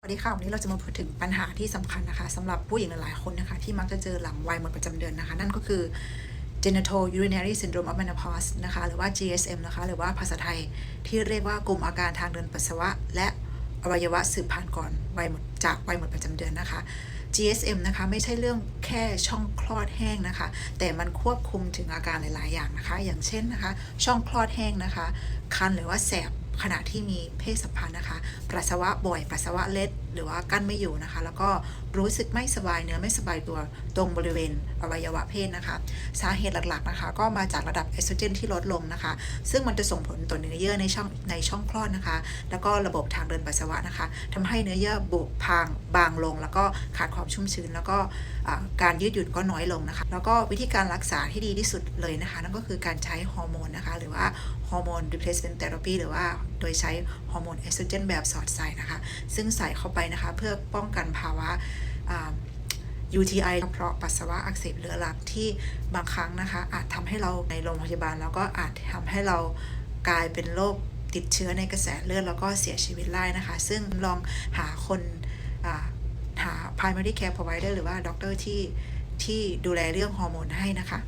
สวัสดีค่ะวันนี้เราจะมาพูดถึงปัญหาที่สำคัญนะคะสำหรับผู้หญิงหลายๆคนนะคะ ที่มักจะเจอหลังวัยหมดประจำเดือนนะคะ นั่นก็คือ genital urinary syndrome of menopause นะคะหรือว่า GSM นะคะ หรือว่าภาษาไทยที่เรียกว่ากลุ่มอาการทางเดินปัสสาวะ และอวัยวะสืบผ่านก่อนวัยหมดจากวัยหมดประจำเดือนนะคะ GSM นะคะไม่ใช่เรื่องแค่ช่องคลอดแห้งนะคะ แต่มันควบคุมถึงอาการหลาย ๆ อย่างนะคะ อย่างเช่นนะคะ ช่องคลอดแห้งนะคะ คันหรือว่าแสบ ขณะที่มีเพศสัมพันธ์นะคะ ปัสสาวะบ่อย ปัสสาวะเล็ด หรือว่ากั้นไม่อยู่นะคะ แล้วก็รู้สึกไม่สบายเนื้อไม่สบายตัวตรงบริเวณอวัยวะเพศนะคะ สาเหตุหลักๆนะคะ ก็มาจากระดับเอสโตรเจนที่ลดลงนะคะ ซึ่งมันจะส่งผลต่อเนื้อเยื่อในช่องในช่องคลอดนะคะ แล้วก็ระบบทางเดินปัสสาวะนะคะทำให้เนื้อเยื่อบุพางบางลง แล้วก็ขาดความชุ่มชื้น แล้วก็การยืดหยุ่นก็น้อยลงนะคะ แล้วก็วิธีการรักษาที่ดีที่สุดเลยนะคะ นั่นก็คือการใช้ฮอร์โมนนะคะ หรือว่าฮอร์โมน replacement therapy หรือว่าโดยใช้ฮอร์โมนเอสโตรเจนแบบสอดใส่นะคะ ซึ่งใส่เข้าไปนะคะเพื่อป้องกันภาวะอ่า UTI เพราะปัสสาวะอักเสบเรื้อรังที่บางครั้งนะคะ อาจทำให้เราในโรงพยาบาล แล้วก็อาจทำให้เรากลายเป็นโรคติดเชื้อในกระแสเลือดแล้วก็เสียชีวิตได้นะคะ ซึ่งลองหาคนอ่าหา primary care provider หรือว่าด็อกเตอร์ที่ที่ดูแลเรื่องฮอร์โมนให้นะคะ